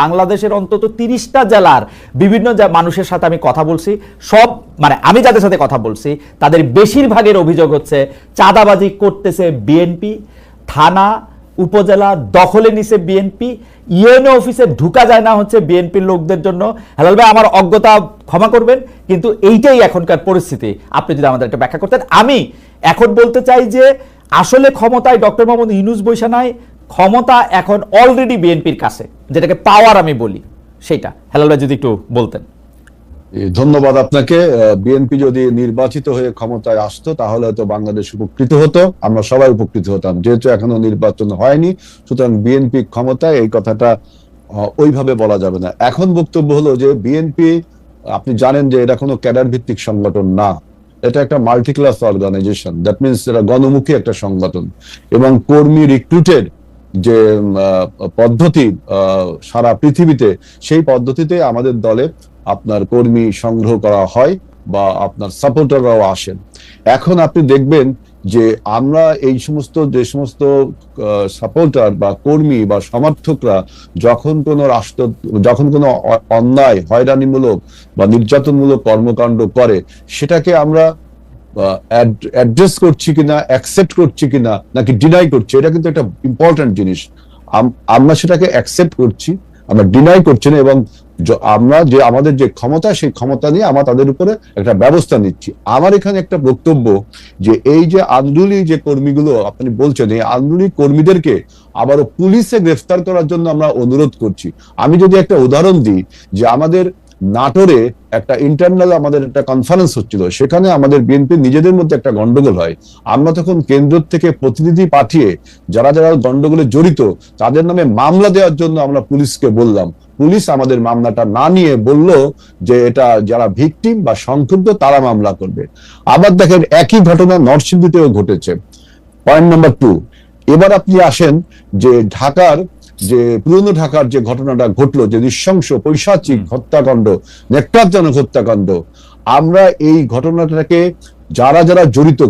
বাংলাদেশের অন্তত তিরিশটা জেলার বিভিন্ন মানুষের সাথে আমি কথা বলছি। সব মানে আমি যাদের সাথে কথা বলছি, তাদের বেশিরভাগের অভিযোগ হচ্ছে চাঁদাবাজি করতেছে বিএনপি, থানা, উপজেলা দখলে নিছে বিএনপি ইউএনও অফিসে ঢুকা যায় না হচ্ছে বিএনপির লোকদের জন্য। হেলাল ভাই, আমার অজ্ঞতা, ক্ষমা করবেন, কিন্তু এইটাই এখনকার পরিস্থিতি। আপনি যদি আমাদের একটা ব্যাখ্যা করতেন। আমি এখন বলতে চাই যে আসলে ক্ষমতায় ডক্টর মোহাম্মদ ইউনুস বৈশা নাই, ক্ষমতা এখন অলরেডি বিএনপির কাছে। যেটাকে পাওয়ার আমি বলি সেটা হেলাল ভাই যদি একটু বলতেন। ধন্যবাদ আপনাকে। বিএনপি যদি নির্বাচিত হয়ে ক্ষমতায় আসতো, তাহলে হয়তো বাংলাদেশ উপকৃত হতো। আমরা সবাই উপকৃত হতাম। যেহেতু এখনও নির্বাচন হয়নি, সুতরাং বিএনপি ক্ষমতায় এই কথাটা ওইভাবে বলা যাবে না। এখন বক্তব্য হলো যে বিএনপি, আপনি জানেন যে এটা কোনো ক্যাডার ভিত্তিক সংগঠন না। এটা একটা multi class organisation that means এটা গণমুখী একটা সংগঠন। এবং কর্মী রিক্রুটেড যে পদ্ধতি সারা পৃথিবীতে, সেই পদ্ধতিতে আমাদের দলে আপনার কর্মী সংগ্রহ করা হয় বা আপনার সাপোর্টাররাও আসেন। এখন আপনি দেখবেন যে আমরা এই সমস্ত, যে সমস্ত সাপোর্টার বা কর্মী বা সমর্থকরা যখন কোনো রাষ্ট্র, যখন কোনো অন্যায়, হয়রানিমূলক বা নির্যাতনমূলক কর্মকাণ্ড করে, সেটাকে আমরা অ্যাড্রেস করছি কিনা অ্যাকসেপ্ট করছি কিনা, নাকি ডিনাই করছি, এটা কিন্তু একটা ইম্পর্টেন্ট জিনিস। আমরা সেটাকে অ্যাকসেপ্ট করছি, আমরা ডিনাই করছি না, এবং আমরা যে, আমাদের যে ক্ষমতা, সেই ক্ষমতা নিয়ে আমরা তাদের উপরে একটা ব্যবস্থা নিচ্ছি। আমার এখানে একটা বক্তব্য যে, এই যে আন্দোলনী যে কর্মীগুলো, আপনি বলছেন, এই আন্দোলনী কর্মীদেরকে আবারও পুলিশে গ্রেফতার করার জন্য আমরা অনুরোধ করছি। আমি যদি একটা উদাহরণ দিই, যে আমাদের নাটোরে একটা ইন্টারনাল আমাদের একটা কনফারেন্স হচ্ছিল। সেখানে আমাদের বিএনপি নিজেদের মধ্যে একটা গন্ডগোল হয়। আমরা তখন কেন্দ্র থেকে প্রতিনিধি পাঠিয়ে যারা যারা গন্ডগোলে জড়িত, তাদের নামে মামলা দেওয়ার জন্য আমরা পুলিশকে বললাম। পুলিশ আমাদের মামলাটা না নিয়ে বলল যে এটা যারা ভিকটিম বা সংক্ষুব্ধ, তারা মামলা করবে। আবার দেখেন একই ঘটনা নরসিংদীতেও ঘটেছে। পয়েন্ট নাম্বার টু এবার আপনি আসেন যে ঢাকার যে পুরনো ঢাকার যে ঘটনাটা ঘটলো যে নৃশংস পৈশাচিক হত্যাকাণ্ড নেকটারজনক হত্যাকাণ্ড আমরা এই ঘটনাটাকে যারা যারা জড়িত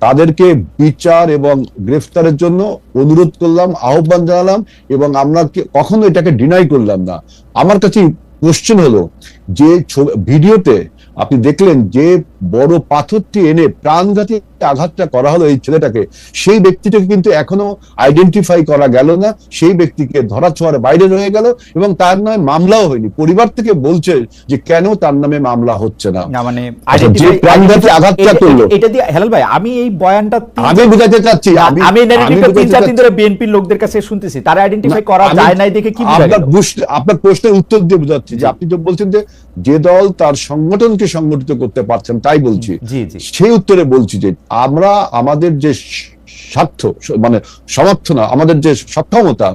তাদেরকে বিচার এবং গ্রেফতারের জন্য অনুরোধ করলাম আহ্বান জানালাম এবং আমরা কখনো এটাকে ডিনাই করলাম না। আমার কাছে কোশ্চেন হলো যে ভিডিওতে আপনি দেখলেন যে বড় পাথরটি এনে প্রাণঘাতী আঘাতটা করা হলো এই ছেলেটাকে। সেই ব্যক্তিটাকে কিন্তু এখনও আইডেন্টিফাই করা গেল না। সেই ব্যক্তিকে ধরা ছোঁয়ার বাইরে রয়ে গেল এবং তার নামে মামলাও হয়নি। পরিবার থেকে বলছে যে কেন তার নামে মামলা হচ্ছে না। মানে আচ্ছা, যে প্রাণঘাতী আঘাতটা করল। এটা- দিয়ে হেলাল ভাই আমি এই বয়ানটা আমি বুঝাতে চাচ্ছি আমি তিন চার দিন ধরে বিএনপির লোকদের কাছে শুনতেছি। তারা আইডেন্টিফাই করা যায় নাই দেখে কি আপনার আপনার প্রশ্নের উত্তর দিয়ে বোঝাচ্ছি যে আপনি তো বলছেন যে যে দল তার সংগঠনকে সংগঠিত করতে পারছেন তাই বলছি। সেই উত্তরে বলছি যে আমরা আমাদের যে স্বার্থ মানে সমর্থ না আমাদের যে সক্ষমতা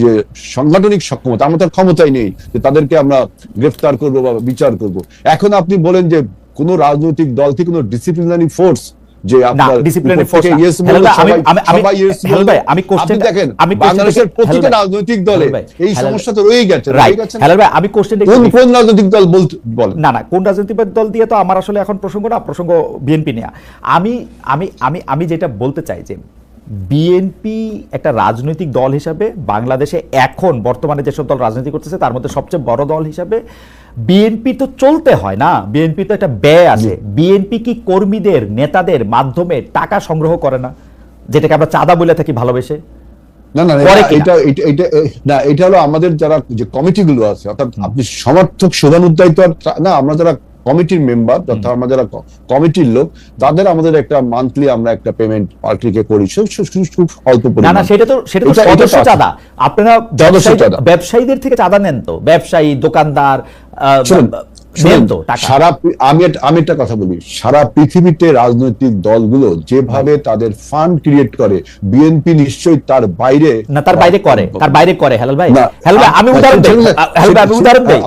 যে সাংগঠনিক সক্ষমতা আমাদের ক্ষমতাই নেই যে তাদেরকে আমরা গ্রেফতার করব বা বিচার করব। এখন আপনি বলেন যে কোন রাজনৈতিক দল থেকে কোনো ডিসিপ্লিনারি ফোর্স যে আমি কোশ্চেন দেখেন আমি বাংলাদেশের প্রতিটা রাজনৈতিক দলে এই সমস্যা তো রয়েই গেছে রয়ে গেছে? হেলাল ভাই আমি কোশ্চেনটা কোন কোন রাজনৈতিক দল বলেন। না না কোন রাজনৈতিক দল দিয়ে তো আমার আসলে এখন প্রসঙ্গ না প্রসঙ্গ বিএনপি নেয়া। আমি আমি আমি আমি যেটা বলতে চাই যে বিএনপি একটা রাজনৈতিক দল হিসাবে বাংলাদেশে এখন বর্তমানে যেসব দল রাজনীতি করতেছে তার মধ্যে সবচেয়ে বড় দল হিসাবে বিএনপি তো চলতে হয় না। বিএনপি তো একটা ব্যয় আছে। বিএনপি কি কর্মীদের নেতাদের মাধ্যমে টাকা সংগ্রহ করে না? যেটাকে আমরা চাঁদা বলে থাকি ভালোবেসে? না না এটা- না এটা হলো আমাদের যারা যে কমিটিগুলো আছে অর্থাৎ আপনি সমর্থক শুভানুদ্দায়িত আর তো না আমরা যারা কমিটির মেম্বার যথা আমরা যারা কমিটির লোক তাদের আমাদের একটা মান্থলি আমরা একটা পেমেন্ট পার্টিকে করি। খুব অল্প না পরিমাণ। না সেটা তো সেটা তো সদস্য চাঁদা। আপনারা। ব্যবসায়ীদের থেকে চাঁদা নেন তো। ব্যবসায়ী দোকানদার সারা আমি আমি একটা কথা বলি। সারা পৃথিবীতে রাজনৈতিক দলগুলো যেভাবে তাদের ফান্ড ক্রিয়েট করে বিএনপি নিশ্চয়ই তার বাইরে না তার বাইরে করে তার বাইরে করে হেলাল ভাই। হেলাল ভাই আমি উদাহরণ দেই। হেলাল ভাই আমি উদাহরণ দেই।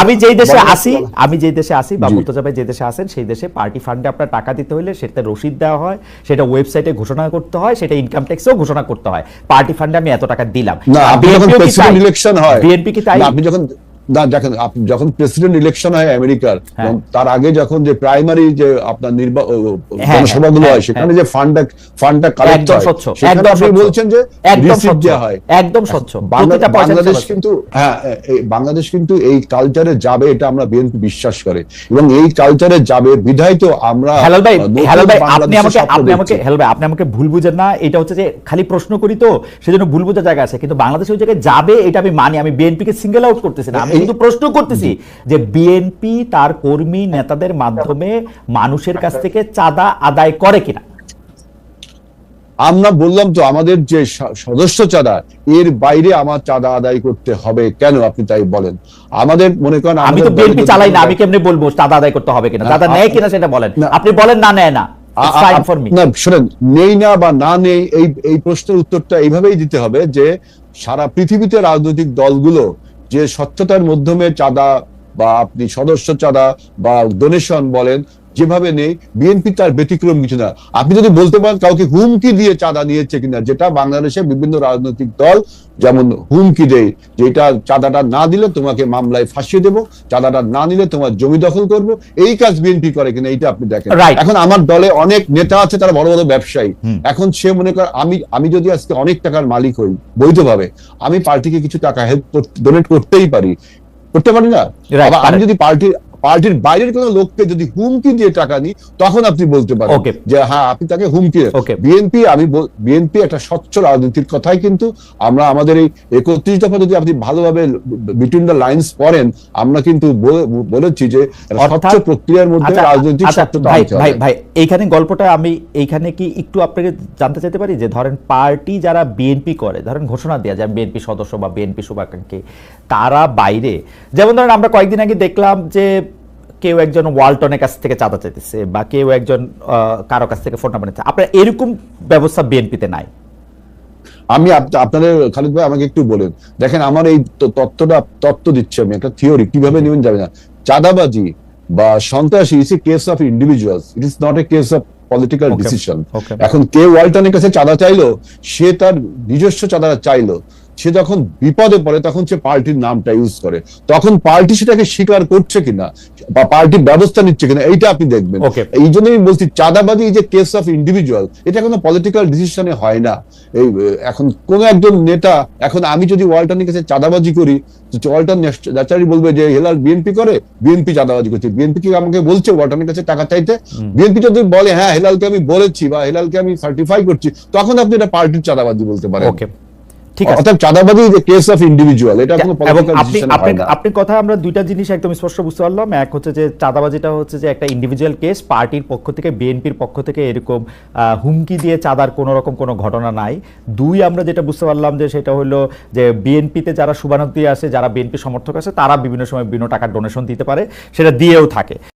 আমি যেই দেশে আসি আমি যেই দেশে আসি বা মুর্তজা ভাই যে দেশে আসেন সেই দেশে পার্টি ফান্ডে আপনার টাকা দিতে হলে সেটা রসিদ দেওয়া হয় সেটা ওয়েবসাইটে ঘোষণা করতে হয় সেটা ইনকাম ট্যাক্সেও ঘোষণা করতে হয়। পার্টি ফান্ডে আমি এত টাকা দিলাম। না আপনি যখন প্রেসিডেন্ট ইলেকশন হয় বিএনপি কি তাই আপনি যখন দেখেন যখন প্রেসিডেন্ট ইলেকশন হয় আমেরিকার হ্যাঁ। তার আগে যখন যে প্রাইমারি যে আপনার ও, হ্যাঁ, জনসভাগুলো হ্যাঁ, হয় সেখানে যে ফান্ডটা ফান্ডটা কালেক্ট হয় সেখানে আপনি বলছেন যে একদম স্বচ্ছ দেওয়া হয় একদম স্বচ্ছ বাংলাদেশ কিন্তু হ্যাঁ বাংলাদেশ কিন্তু এই কালচারে যাবে এটা আমরা বিএনপি বিশ্বাস করে এবং এই কালচারে যাবে বিধায় তো আমরা হেলাল ভাই হেলাল ভাই আপনি আমাকে আপনি আমাকে। হেলাল ভাই আপনি আমাকে ভুল বুঝেন না এটা হচ্ছে যে খালি প্রশ্ন করি তো সেজন্য ভুল বোঝার জায়গা আছে কিন্তু বাংলাদেশ ওই জায়গায় যাবে এটা আমি মানি আমি বিএনপি কে সিঙ্গেল আউট করতেছি না আমি শুধু প্রশ্ন করতেছি যে বিএনপি তার কর্মী নেতাদের মাধ্যমে মানুষের কাছ থেকে চাঁদা আদায় করে কিনা? আমরা বললাম তো আমাদের যে সদস্য চাঁদা এর বাইরে আমার চাঁদা আদায় করতে হবে কেন আপনি তাই বলেন? আমাদের মনে করেন আমি তো বিএনপি চালাই না আমি কেমনে বলব চাঁদা আদায় করতে হবে কিনা? চাঁদা নেয় কিনা সেটা বলেন। আপনি বলেন না নেয় না শোনেন নেই না বা না নেই এই এই প্রশ্নের উত্তরটা এইভাবেই দিতে হবে যে সারা পৃথিবীতে রাজনৈতিক দলগুলো যে স্বচ্ছতার মাধ্যমে চাঁদা বা আপনি সদস্য চাঁদা বা ডোনেশন বলেন যেভাবে নেই বিএনপি তার ব্যতিক্রম কিছু না। আপনি যদি বলতে পারেন কাউকে হুমকি দিয়ে চাঁদা নিয়েছে কিনা যেটা বাংলাদেশে বিভিন্ন রাজনৈতিক দল যেমন হুমকি দেয় যে এটা চাঁদাটা না দিলে তোমাকে মামলায় ফাঁসিয়ে দেবো চাঁদাটা না নিলে তোমার জমি দখল করব এই কাজ বিএনপি করে কিনা এইটা আপনি দেখেন। এখন আমার দলে অনেক নেতা আছে তারা বড় বড় ব্যবসায়ী। এখন সে মনে করে আমি আমি যদি আজকে অনেক টাকার মালিক হই বৈধভাবে আমি পার্টিকে কিছু টাকা হেল্প ডোনেট করতেই পারি। করতে পারি না? আমি যদি পার্টির পার্টির বাইরের কোনো লোককে যদি হুমকি দিয়ে টাকা নিই তখন আপনি বলতে পারেন যে হ্যাঁ আপনি তাকে হুমকি বিএনপি আমি বিএনপি একটা স্বচ্ছ রাজনীতির কথাই কিন্তু আমরা আমাদের এই একত্রিশ দফা যদি আপনি ভালোভাবে বিটুইন দ্য লাইন্স পড়েন আমরা কিন্তু বলে- বলেছি যে স্বচ্ছ প্রক্রিয়ার মধ্যে আচ্ছা, রাজনৈতিক আচ্ছা, ভাই ভাই ভাই এইখানে গল্পটা আমি এইখানে কি একটু আপনাকে জানতে চাইতে পারি? যে ধরেন পার্টি যারা বিএনপি করে ধরেন ঘোষণা দেওয়া যায় বিএনপি সদস্য বা বিএনপি শুভাকাঙ্ক্ষী তারা বাইরে। যেমন ধরেন আমরা কয়েকদিন আগে দেখলাম যে কেউ একজন ওয়ালটনের কাছ থেকে চাঁদা চাইতেছে বা কেউ একজন কারও কাছ থেকে ফোন নাম্বার নিচ্ছে। আপনার এরকম ব্যবস্থা বিএনপিতে নাই? আমি আপনাদের খালিদ ভাই আমাকে একটু বলেন। দেখেন আমার এই তত্ত্বটা তত্ত্ব দিচ্ছি আমি একটা থিওরি কীভাবে নেবেন যাবে না। চাঁদাবাজি বা সন্ত্রাসী is a case of individuals it is not a case of political decision. এখন কে ওয়ালটনের কাছে চাঁদা চাইলো? সে তার নিজস্ব চাঁদা চাইলো। সে যখন বিপদে পড়ে তখন সে পার্টির নামটা ইউজ করে। তখন পার্টি সেটাকে স্বীকার করছে কিনা বা পার্টি ব্যবস্থা নিচ্ছে কিনা এইটা আপনি দেখবেন। এই জন্যই আমি বলছি চাঁদাবাজি যে কেস অফ ইন্ডিভিজুয়াল এটা কোনো পলিটিক্যাল ডিসিশনে হয় না। এই এখন কোন একজন নেতা এখন আমি যদি ওয়ালটনের কাছে চাঁদাবাজি করি ওয়ালটন ন্যাচারালি বলবে যে হেলাল বিএনপি করে? বিএনপি চাঁদাবাজি করছে। বিএনপি কি আমাকে বলছে ওয়ালটনের কাছে টাকা চাইতে? বিএনপি যদি বলে হ্যাঁ হেলালকে আমি বলেছি বা হেলালকে আমি সার্টিফাই করছি তখন আপনি এটা পার্টির চাঁদাবাজি বলতে পারেন। ওকে ঠিক আছে। অর্থাৎ চাঁদাবাজি যে কেস অফ ইন্ডিভিজুয়াল এটা কোনো পলিটিক্যাল ডিসিশন আপনি আপনি কথা আমরা দুইটা জিনিস একদম স্পষ্ট বুঝতে পারলাম। এক হচ্ছে যে চাঁদাবাজিটা হচ্ছে যে একটা ইন্ডিভিজুয়াল কেস পার্টির পক্ষ থেকে বিএনপির পক্ষ থেকে এরকম হুমকি দিয়ে চাঁদার কোনো রকম কোনো ঘটনা নাই। দুই আমরা যেটা বুঝতে পারলাম যে সেটা হলো যে বিএনপিতে যারা শুভানুদ্দি আছে যারা বিএনপি সমর্থক আছে তারা বিভিন্ন সময় বিভিন্ন টাকার ডোনেশন দিতে পারে সেটা দিয়েও থাকে।